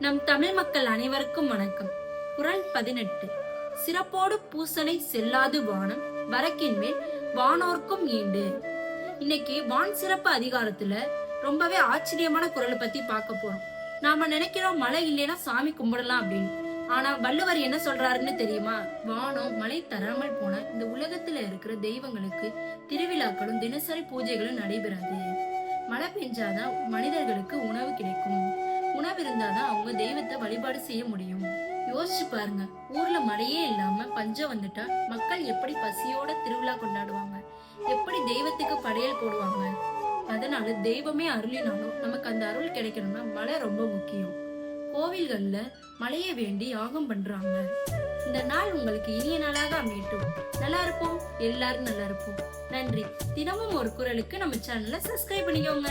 நம் தமிழ் மக்கள் அனைவருக்கும் வணக்கம். குரல் பதினெட்டு. சிறப்போடு பூசனை செல்லாது வானம் வரக்கின் மேல் வானோர்க்கும் ஈண்டு. இன்னைக்கு வான் சிறப்பு அதிகாரத்துல ரொம்பவே ஆச்சரியமான குரலை பத்தி பார்க்க போறோம். நாம நினைக்கிறோம் மழை இல்லைன்னா சாமி கும்பிடலாம் அப்படின்னு. ஆனா வள்ளுவர் என்ன சொல்றாருன்னு தெரியுமா? வானம் மழை தராமல் போன இந்த உலகத்துல இருக்கிற தெய்வங்களுக்கு திருவிழாக்களும் தினசரி பூஜைகளும் நடைபெறாது. மழை பெஞ்சாதான் மனிதர்களுக்கு உணவு கிடைக்கும். இருந்தாதான் அவங்க தெய்வத்தை வழிபாடு செய்ய முடியும். யோசிச்சு பாருங்க ஊர்ல மழையே இல்லாம பஞ்சம் வந்துட்டா மக்கள் எப்படி பசியோட திருவிழா கொண்டாடுவாங்க? எப்படி தெய்வத்துக்கு படையல் போடுவாங்க? அதனால தெய்வமே அருளினாலும் நமக்கு அந்த அருள் கிடைக்கணும்னா மழை ரொம்ப முக்கியம். கோவில்கள்ல மழையை வேண்டி யாகம் பண்றாங்க. இந்த நாள் உங்களுக்கு இனிய நாளாக அமையட்டும். நல்லா இருப்போம். எல்லாரும் நல்லா இருப்போம். நன்றி. தினமும் ஒரு குரலுக்கு நம்ம சேனலை சப்ஸ்கிரைப் பண்ணிக்கோங்க.